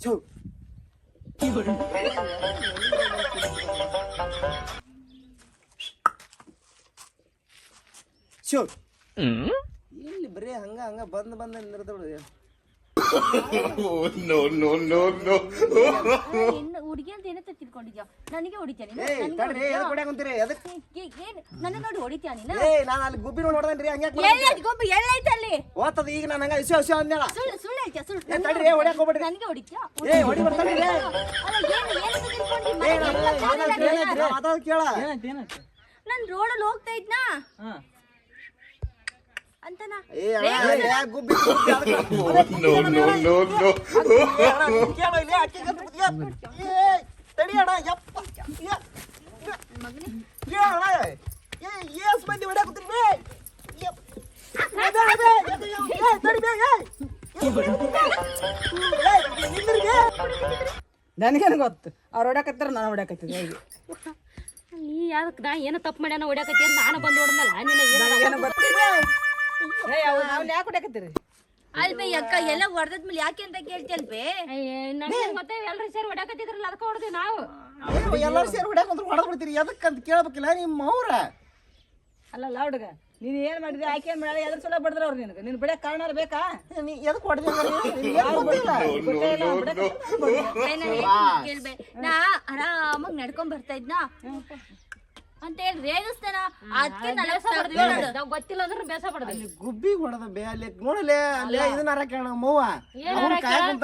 ಚೌ show ಇಲ್ಲಿ ಬರೀ ಹಂಗ ಹಂಗ ಬಂದ್ ಬಂದ ನಿಂದಿರ್ತಾಳು no, no, no, no. ಹೆಣ್ಣು ಹುಡುಗಿ ಅಂತ ಏನಂತ ತಿಳ್ಕೊಂಡಿದ್ಯಾ ನನಗೆ ಹೊಡಿತ್ಯಾ ನೀನು ಏಯ್ ನನಗೆ ತಡ್ರಿ ಹೊಡಿತ್ಯಾ? ಎದಕ್ ಹೊಡ್ಯಾಕ್ ಕುಂತೀರಿ ಎದಕ್ ಏ- ಏನ್ ನನ್ನ ನೋಡಿ ಹೊಡಿತ್ಯಾ ನೀನು ಏಯ್ ನಾನು ಅಲ್ಲಿ ಗುಬ್ಬಿ ನೋಡಿ ಹೊಡ್ದೇನ್ರಿ ಹಂಗ್ಯಾಕ್ ಎಲ್ಲೈತ್ ಗೊಬ್ಬ ಎಲ್ಲೈತೆ ಅಲ್ಲಿ ಓದ್ತದ ಈಗ ನಾನು ಹಂಗ ಇಸು ಹಸು ಅಂದ್ಯಾಳ ನೀನು. ರೋಡಲ್ಲಿ ಹೋಗ್ತಾ ಇದ್ನಾ? ಅಂತನಾ? ಗುಬ್ಬಿ ನನಗೇನು ಗೊತ್ತು? ಅವ್ರು ಹೊಡ್ಯಾಕತ್ತಾರ ನಾನು ಹೊಡ್ಯಾಕತ್ತಿದ್ದೆ. ನೀ ಯಾವ್ದಕ್ಕೆ ನಾ ಏನು ತಪ್ಪು ಮಾಡ್ಯಾನ ಹೊಡ್ಯಾಕತ್ತಿ ಅಂತ ನಾನು ಬಂದು ಹೊಡೆದಲ್ಲ ನಿನ್ನ ನನಗೇನು ಗೊತ್ತು ಏ ಅವ್ರು ಅವ್ನು ಯಾಕೆ ಹೊಡ್ಯಾಕತ್ತೀರಿ? ಅಲ್ಬೇ ಅಕ್ಕ ಎಲ್ಲ ಹೊಡೆದ್ಮೇಲೆ ಯಾಕೆ ಅಂತ ಕೇಳ್ತಿಯಲ್ಬೇ ನನಗೆ ಮತ್ತೆ ಎಲ್ಲರೂ ಸೇರಿ ಹೊಡ್ಯಾಕತ್ತಿದ್ರಲ್ಲ ಅದಕ್ಕೆ ಹೊಡೆದ್ವಿ ನಾವು. ಎಲ್ಲರೂ ಸೇರಿ ಹೊಡ್ಯಾಕಂದ್ರೆ ಹೊಡೆದ್ಬಿಡ್ತೀರಿ. ಎದಕ್ಕೆ ಅಂತ ಕೇಳ್ಬೇಕಿಲ್ಲ ನಿಮ್ಮ ಅವ್ರ? ಅಲ್ಲಲ್ಲ ಹುಡುಗ. ನೀನು ಏನು ಮಾಡಿದ್ರಿ ಆಕೆ ಏನು ಮಾಡಿ ಎದ್ರ ಸಲ ಬಡದ್ರ ಅವ್ರು ನಿನಗೆ? ನೀನು ಬಿಡಕ್ಕೆ ಕಾರಣ ಬೇಕಾ? ನೀ ಎದಕ್ ಕೊಡ್ತೀನಿ ಗೊತ್ತಿಲ್ಲ. ಕೇಳ್ಬೆ. ನಾ ಆರಾಮಾಗಿ ನಡ್ಕೊಂಡ್ ಬರ್ತಾ ಇದ್ನಾ? ಅಂತ ಹೇಳಿ ರೇಗಿಸ್ತಾನ ಅದಕ್ಕೆ ನಾವು ಗೊತ್ತಿಲ್ಲ ಅಂದ್ರೆ ಬೇಸ ಪಡ್ದೆ ಗುಬ್ಬಿ ಹೊಡೆದ ಬೇ ಅಲ್ಲಿ ನೋಡಲೆ ಅಲ್ಲೇ ಇದನ್ನ ಹಾರ ಕೇಳ ಮವ್ವ ಅವ್ನ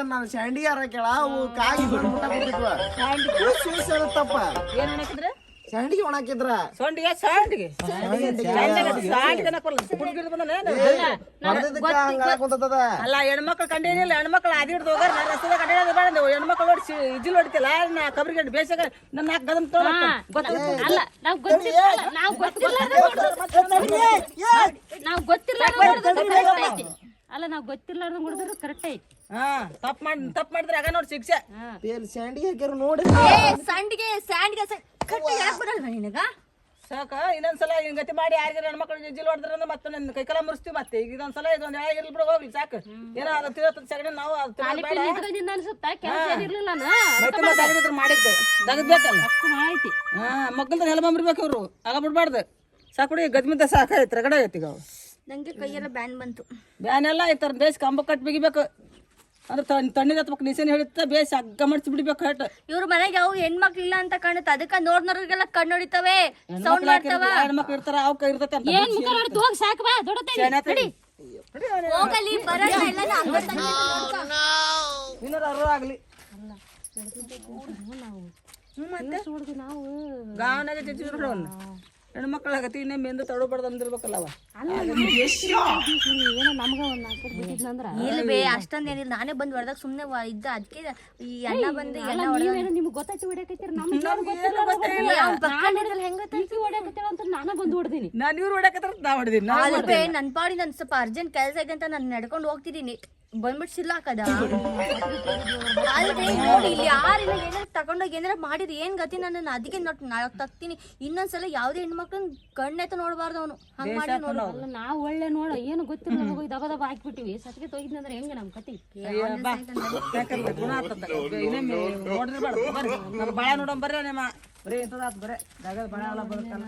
ನಾನು ಸ್ಯಾಂಡಿ ಹಾರ ಕೇಳ ಅವು ಕಾಯಿ ಬಿಡ್ಬಿಟ್ಟ ಬಿಟ್ಟಿದ್ವ ತಪ್ಪ ಏನ್ ಹಾಕಿದ್ರೆ ಸ್ಯಾಂಡಿಗೆ ಒಣಾಕಿದ್ರ ಸಂಡಿಗೆ ಸಂಡಿಗೆ. ಸಾಂಡಿಗೆ ಅಲ್ಲ ಹೆಣ್ಮಕ್ಳು ಕಂಡೇನಿಲ್ಲ ಹೆಣ್ಮಕ್ಳು ಆದಿ ಹಿಡಿದು ಹೋಗಾರ ನಾನು ರಸ್ತದ ಕಂಡೇನಿಲ್ಲ ಬೇಡ ನೀವು ಹೆಣ್ಮಕ್ಳು ನೋಡಿ ಇಜಿಲ್ ಹೊಡಿತಿಲ್ಲ ನಾ ಕಬ್ರಿಗೆ ಬೇಸಾಗ ನನ್ನ ನಾಲ್ಕು ಗದಮ್ ತೊಗೊಂಡು ಅಲ್ಲ ನಾವು ಗೊತ್ತಿಲ್ಲ. ನಾವು ಗೊತ್ತಿಲ್ಲ ನಾವು ಗೊತ್ತಿಲ್ಲ ಅಲ್ಲ ನಾವು ಗೊತ್ತಿಲ್ಲಾರ್ದಂಗ್ ಹೊಡೆದ್ರೆ ಕರೆಕ್ಟ್ ಐತಿ. ಹಾ ತಪ್ಪು ಮಾಡಿ ತಪ್ಪು ಮಾಡಿದ್ರೆ ಆಗ ನೋಡಿ ಶಿಕ್ಷೆ. ಸಂಡಿಗೆ ಹಾಕ್ಯಾರ ನೋಡಿ. ಸಂಡಿಗೆ ಸಂಡಿಗೆ ಕಟ್ಟಿ ಯಾಕೆ ಬರಲ್ವಾ ನಿನಗ? ಸಾಕ ಇನ್ನೊಂದ್ಸಲ ಹಿಂಗ್ ಗತಿ ಮಾಡಿ ಯಾರಿಗಾರ ಹೆಣ್ಮಕ್ಳು ಜಿಲ್ ಹೊಡೆದ್ರೆ ಮತ್ತೆ ನನ್ನ ಕೈಕಲ ಮುರಿಸ್ತೀವಿ ಮತ್ತೆ. ಈಗ ಇದೊಂದ್ಸಲ ಇದೊಂದು ಯಾವ ಇರ್ಲಿ ಬಿಡು ಹೋಗ್ಲಿ ಸಾಕು. ಏನೋ ಅದು ತಿಳತ್ತ ಸಗಣಿ ನಾವು ಅದು. ನಿಂತ್ಕೊಂಡಿದ್ದ ಅನ್ಸುತ್ತಾ? ಕೆಲಸ ಏನಿರ್ಲಿಲ್ಲ ಮತ್ತೆ ತೆಗೆದಿದ್ರು ಮಾಡಿದ್ದೆ. ತೆಗೆದ್ಬೇಕಲ್ಲ ಆಯ್ತಿ ಹಾ ಮಕ್ಕಳ್ದ ನೆಲ ಬಂಬಿರ್ಬೇಕು ಅವರು ಆಗ ಬಿಡ್ಬಾರ್ದು. ಸಾಕುಡಿ ಗದ್ಮಿದ್ದ ಸಾಕಾಯ್ತು ರಗಡ ಆಗೈತಿ ಈಗ ನಂಗೆ ಕೈಯೆಲ್ಲ ಬ್ಯಾನ್ ಬಂತು. ಬ್ಯಾನ್ ಎಲ್ಲ ಆಯ್ತಾರ ದೇಶ ಕಂಬ ಕಟ್ ಬಿಗಿಬೇಕು. ಅಂದ್ರೆ ತಣ್ಣ ತಣ್ಣೀರ್ ಹತ್ಬೇಕು ನಿಸೇನ್ ಹೇಳಿತ್ತ ಬೇಸ್ ಹಗ್ಗ ಮಡ್ಸಿ ಬಿಡ್ಬೇಕು ಹಟ್ ಇವ್ರ ಮನೆಗೆ ಯಾವ ಹೆಣ್ಮಕ್ಳು ಇಲ್ಲ ಅಂತ ಕಾಣುತ್ತೆ. ಅದಕ್ಕ ನೋಡ್ನೋರಿಗೆಲ್ಲ ಕಣ್ಣು ಹೊಡಿತವೆ ಸೌಂಡ್ ಮಾಡ್ತಾವ. ಹೆಣ್ಮಕ್ಳು ಇರ್ತಾರ ಅವ್ಕ ಇರ್ತತೆ ಅಂತ. ಏನ್ ಮುಖ ನೋಡಿ ಹೋಗಿ ಸಾಕು ಬಾ ದೊಡ್ಡತೈತಿ ಹೋಗಲಿ ಬರೋಣ ಎಲ್ಲ ಇನ್ನೂರು ಅರ್ವ ನಾವು? ಗಾವನಾಗ ಜಜ್ಜಿ ಬಿಡೋಣ ಹೆಣ್ಮಕ್ಳಾಗತಿ ಇನ್ನೇ ಮೆಂದು ತಡಬಾರ್ದು ಅಂದಿರ್ಬೇಕಲ್ಲ ಅವ. ಏನೋ ನಮ್ಗ ಒಂದ್ ನಾಲ್ಕು ಬಿಟ್ಟಿದ್ನಂದ್ರ ಇಲ್ವೇ ಅಷ್ಟೊಂದ್ ಏನಿಲ್ಲ. ನಾನೇ ಬಂದ್ ಹೊಡೆದಾಗ ಸುಮ್ನೆ ವ- ಇದ್ದ ಅದಕ್ಕೆ ಈ ಅಣ್ಣ ಬಂದು ಎಲ್ಲ ನಿಮ್ಗೆ ಹೊಡ್ಯಾಕತ್ತೀರ? ನಮ್ಗೆ ಹೊಡ್ಯಾಕತ್ತೀರ ಅಂತ ನಾನ ಬಂದು ಹೊಡ್ದೀನಿ. ನಾನು ಇವ್ರು ಹೊಡ್ಯಾಕತ್ರ ನಾ ಹೊಡೆದಿನಿ. ನಾ ಅಲ್ವೇ ನನ್ ಪಾಡಿ ನನ್ ಸ್ವಲ್ಪ ಅರ್ಜೆಂಟ್ ಕೆಲಸ ಇದೆ ಅಂತ ನಾನು ನಡ್ಕೊಂಡು ಹೋಗ್ತಿದೀನಿ. ಬಂದ್ಬಿಟ್ಟು ಸಿಲ್ಲಾಕದ ಅಲ್ವೇ ನೋಡಿ ಇಲ್ಲಿ ಯಾರಿಲ್ಲ ಏನಾರ ತಗೊಂಡೋಗಿ ಏನಾರ ಮಾಡಿದ್ರೆ ಏನ್ ಗತಿ ನಾನು ಅದಕ್ಕೆ ನೋಟ್ ನಾಳೆ ತಗ್ತೀನಿ ಇನ್ನೊಂದ್ಸಲ ಯಾವ್ದೇ ಹೆಣ್ಮಕ್ಳು ಕಣ್ಣೆತ್ತ ನೋಡಬಾರ್ದು ಅವನು. ಹಂಗೆ ಮಾಡಿ ನೋಡು. ಅಲ್ಲ ನಾವು ಒಳ್ಳೆ ನೋಡ. ಏನು ಗೊತ್ತಿಲ್ಲ ಹೋಗಿ ದಬ ದಬ ಹಾಕ್ಬಿಟ್ಟಿವಿ. ಸತ್ಗೆ ತೊಗಿದ್ನಂದ್ರೆ ಹೆಂಗೆ ನಮ್ಮ ಕತಿ? ನೋಡ್ರಿ ಬರ್ರಿ ನಮ್ಮ ಬಾಳ ನೋಡೋಣ ಬರ್ರಿ ನಿಮ್ಮ. ಬರೀ ಇಂಥದ್ದು ಬರೇ. ಜಾಗದ ಬಾಳ ಎಲ್ಲ ಬದುಕಲ್ಲ